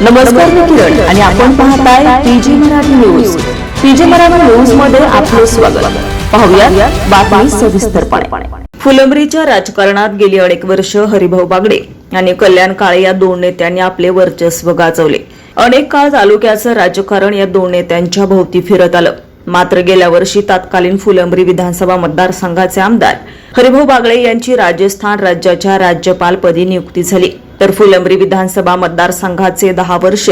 नमस्कार मी किरण आणि आपण पाहताय PG Marathi news. PG Marathi न्यूजमध्ये आपलं स्वागत. पाहूया बातमी सविस्तरपणे. फुलंब्रीच्या राजकारणात गेली अनेक वर्ष हरिभाऊ बागडे आणि कल्याण काळे या दोन नेत्यांनी आपले वर्चस्व गाजवले. अनेक काळ तालुक्याचं राजकारण या दोन नेत्यांच्या भोवती फिरत आलं. मात्र गेल्या वर्षी तत्कालीन फुलंब्री विधानसभा मतदारसंघाचे आमदार हरिभाऊ बागळे यांची राजस्थान राज्याच्या राज्यपालपदी नियुक्ती झाली. तर फुलंब्री विधानसभा मतदारसंघाचे दहा वर्ष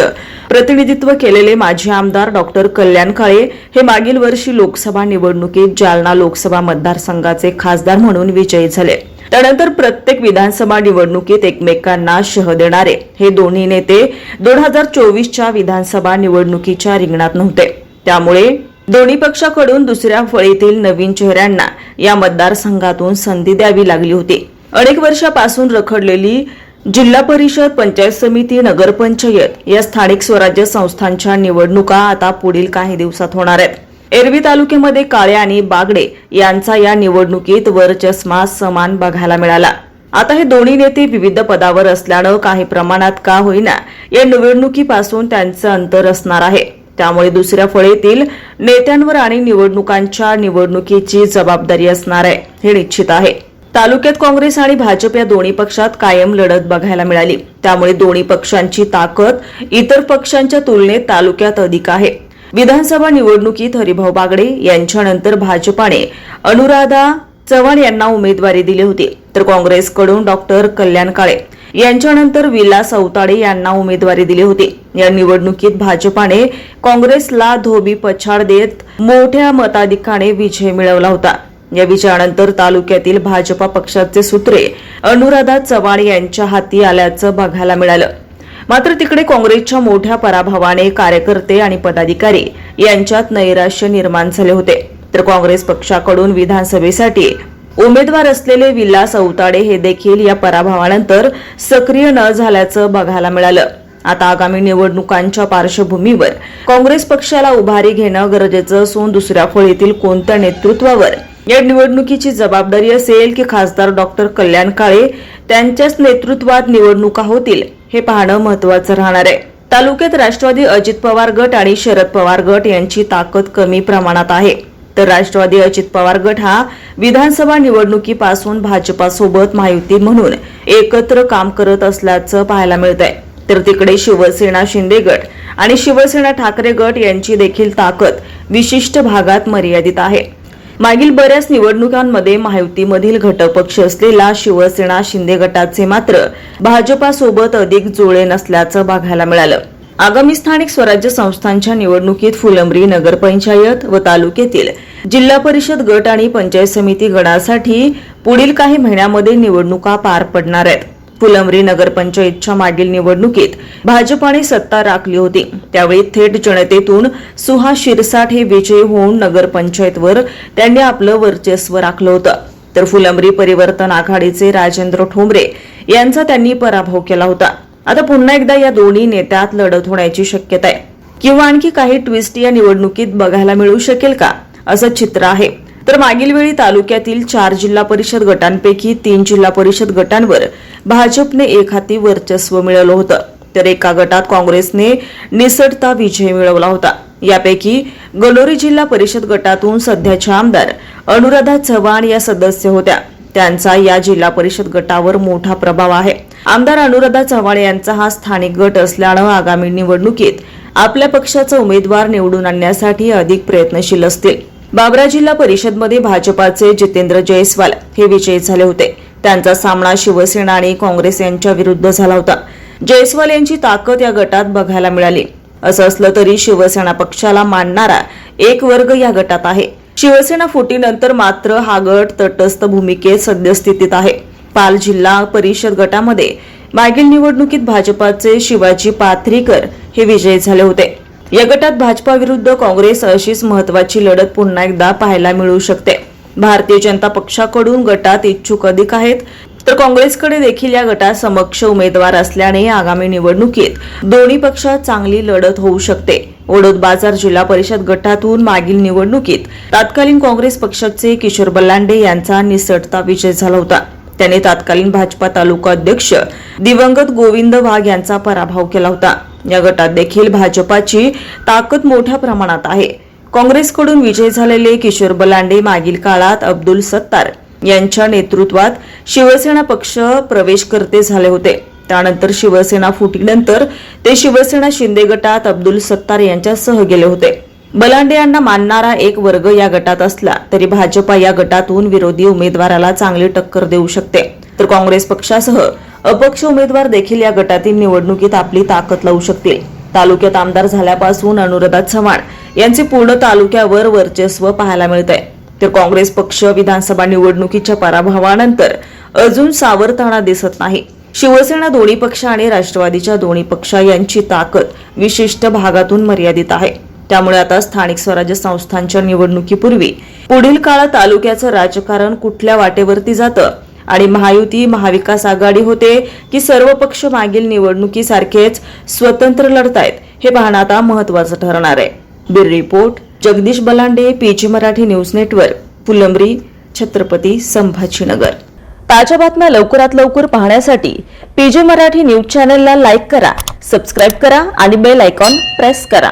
प्रतिनिधित्व केलेले माजी आमदार डॉक्टर कल्याण काळे हे मागील वर्षी लोकसभा निवडणुकीत जालना लोकसभा मतदारसंघाचे खासदार म्हणून विजयी झाले. त्यानंतर प्रत्येक विधानसभा निवडणुकीत एकमेकांना शह देणारे हे दोन्ही नेते दोन हजार चोवीसच्या विधानसभा निवडणुकीच्या रिंगणात नव्हते. त्यामुळे दोन्ही पक्षाकडून दुसऱ्या फळीतील नवीन चेहऱ्यांना या मतदारसंघातून संधी द्यावी लागली होती. अनेक वर्षापासून रखडलेली जिल्हा परिषद पंचायत समिती नगरपंचायत या स्थानिक स्वराज्य संस्थांच्या निवडणुका आता पुढील काही दिवसात होणार आहेत. एरवी तालुक्यामध्ये काळे आणि बागडे यांचा या निवडणुकीत वरचष्मा समान बघायला मिळाला. आता हे दोन्ही नेते विविध पदावर असल्यानं काही प्रमाणात का होईना या निवडणुकीपासून त्यांचं अंतर असणार आहे. त्यामुळे दुसऱ्या फळीतील नेत्यांवर आणि निवडणुकांच्या निवडणुकीची जबाबदारी असणार आहे हे निश्चित आहे. तालुक्यात काँग्रेस आणि भाजप या दोन्ही पक्षात कायम लढत बघायला मिळाली. त्यामुळे दोन्ही पक्षांची ताकद इतर पक्षांच्या तुलनेत तालुक्यात अधिक आहे. विधानसभा निवडणुकीत हरिभाऊ बागडे यांच्यानंतर भाजपाने अनुराधा चव्हाण यांना उमेदवारी दिली होती. तर काँग्रेसकडून डॉक्टर कल्याण काळे यांच्यानंतर विलास अवताडे यांना उमेदवारी दिली होती. या निवडणुकीत भाजपाने काँग्रेसला धोबी पछाड देत मोठ्या मताधिकाने विजय मिळवला होता. या विजयानंतर तालुक्यातील भाजपा पक्षाचे सूत्रे अनुराधा चव्हाण यांच्या हाती आल्याचं बघायला मिळालं. मात्र तिकडे काँग्रेसच्या मोठ्या पराभवाने कार्यकर्ते आणि पदाधिकारी यांच्यात नैराश्य निर्माण झाले होते. तर काँग्रेस पक्षाकडून विधानसभेसाठी उमेदवार असलेले विलास अवताडे हे देखील या पराभवानंतर सक्रिय न झाल्याचं बघायला मिळालं. आता आगामी निवडणुकांच्या पार्श्वभूमीवर काँग्रेस पक्षाला उभारी घेणं गरजेचं असून दुसऱ्या फळीतील कोणत्या नेतृत्वावर या निवडणुकीची जबाबदारी असेल की खासदार डॉक्टर कल्याण काळे त्यांच्याच नेतृत्वात निवडणुका होतील हे पाहणं महत्वाचं राहणार आहे. तालुक्यात राष्ट्रवादी अजित पवार गट आणि शरद पवार गट यांची ताकद कमी प्रमाणात आहे. तर राष्ट्रवादी अजित पवार गट हा विधानसभा निवडणुकीपासून भाजपासोबत महायुती म्हणून एकत्र काम करत असल्याचं पाहायला मिळत आहे तर तिकडे शिवसेना शिंदे गट आणि शिवसेना ठाकरे गट यांची देखील ताकद विशिष्ट भागात मर्यादित आहे. मागील बऱ्याच निवडणुकांमध्ये महायुतीमधील घटक पक्ष असलेला शिवसेना शिंदे गटाचे मात्र भाजपासोबत अधिक जुळे नसल्याचं बघायला मिळालं. आगामी स्थानिक स्वराज्य संस्थांच्या निवडणुकीत फुलंब्री नगरपंचायत व तालुक्यातील जिल्हा परिषद गट आणि पंचायत समिती गणासाठी पुढील काही महिन्यामध्ये निवडणुका पार पडणार आहेत. फुलंब्री नगरपंचायतच्या मागील निवडणुकीत भाजपाने सत्ता राखली होती. त्यावेळी थेट जनतेतून सुहास शिरसाट हे विजयी होऊन नगरपंचायतवर त्यांनी आपलं वर्चस्व राखलं होतं. तर फुलंब्री परिवर्तन आघाडीचे राजेंद्र ठोंबरे यांचा त्यांनी पराभव केला होता. आता पुन्हा एकदा या दोन्ही नेत्यात लढत होण्याची शक्यता आहे. किंवा आणखी काही ट्विस्ट या निवडणुकीत बघायला मिळू शकेल का? असं चित्र आहे. तर मागील वेळी तालुक्यातील चार जिल्हा परिषद गटांपैकी तीन जिल्हा परिषद गटांवर भाजपने एक हाती वर्चस्व मिळवलं होतं. तर एका गटात काँग्रेसने निसटता विजय मिळवला होता. यापैकी गलोरी जिल्हा परिषद गटातून सध्याच्या आमदार अनुराधा चव्हाण या सदस्य होत्या. त्यांचा या जिल्हा परिषद गटावर मोठा प्रभाव आहे. आमदार अनुराधा चव्हाण यांचा हा स्थानिक गट असल्यानं आगामी निवडणुकीत आपल्या पक्षाचा उमेदवार निवडून आणण्यासाठी अधिक प्रयत्नशील असतील. बाबरा जिल्हा परिषदमध्ये भाजपाचे जितेंद्र जयस्वाल हे विजयी झाले होते. त्यांचा सामना शिवसेना आणि काँग्रेस यांच्या विरुद्ध झाला होता. जयस्वाल यांची ताकद या गटात बघायला मिळाली. असं असलं तरी शिवसेना पक्षाला मानणारा एक वर्ग या गटात आहे. शिवसेना फुटीनंतर मात्र हा गट तटस्थ भूमिकेत सद्यस्थितीत आहे. पाल जिल्हा परिषद गटामध्ये मागील निवडणुकीत भाजपाचे शिवाजी पाथरीकर हे विजयी झाले होते. या गटात भाजपा विरुद्ध काँग्रेस अशीच महत्वाची लढत पुन्हा एकदा पाहायला मिळू शकते. भारतीय जनता पक्षाकडून गटात इच्छुक अधिक आहेत तर काँग्रेसकडे देखील या गटात समक्ष उमेदवार असल्याने आगामी निवडणुकीत दोन्ही पक्षात चांगली लढत होऊ शकते. ओढोद बाजार जिल्हा परिषद गटातून मागील निवडणुकीत तत्कालीन काँग्रेस पक्षाचे किशोर बल्लांडे यांचा निसटता विजय झाला होता. त्यांनी तत्कालीन भाजपा तालुका अध्यक्ष दिवंगत गोविंद वाघ यांचा पराभव केला होता. या गटात देखील भाजपाची ताकद मोठ्या प्रमाणात आहे. काँग्रेसकडून विजय झालेले किशोर बलांडे मागील काळात अब्दुल सत्तार यांच्या नेतृत्वात शिवसेना पक्ष प्रवेशकर्ते झाले होते. त्यानंतर शिवसेना फुटीनंतर ते शिवसेना शिंदे गटात अब्दुल सत्तार यांच्यासह गेले होते. बलांडे यांना मानणारा एक वर्ग या गटात असला तरी भाजपा या गटातून विरोधी उमेदवाराला चांगली टक्कर देऊ शकते. तर काँग्रेस पक्षासह अपक्ष उमेदवार देखील या गटातील निवडणुकीत आपली ताकद लावू शकतील. तालुक्यात आमदार झाल्यापासून अनुराधा चव्हाण यांचे पूर्ण तालुक्यावर वर्चस्व पाहायला मिळत आहे तर काँग्रेस पक्ष विधानसभा निवडणुकीच्या पराभवानंतर अजून सावरताना दिसत नाही. शिवसेना दोन्ही पक्ष आणि राष्ट्रवादीच्या दोन्ही पक्ष यांची ताकद विशिष्ट भागातून मर्यादित आहे. त्यामुळे आता स्थानिक स्वराज्य संस्थांच्या निवडणुकीपूर्वी पुढील काळात तालुक्याचं राजकारण कुठल्या वाटेवरती जातं आणि महायुती महाविकास आघाडी होते की सर्व पक्ष मागील निवडणुकीसारखेच स्वतंत्र लढतायत हे पाहणं आता महत्वाचं ठरणार आहे. Beed report Jagdish Balande PG Marathi news network Phulambri Chhatrapati Sambhajinagar. ताज्या बातम्या लवकरात लवकर पाहण्यासाठी पीजे मराठी न्यूज चॅनलला लाईक करा सबस्क्राईब करा आणि बेल आयकॉन प्रेस करा.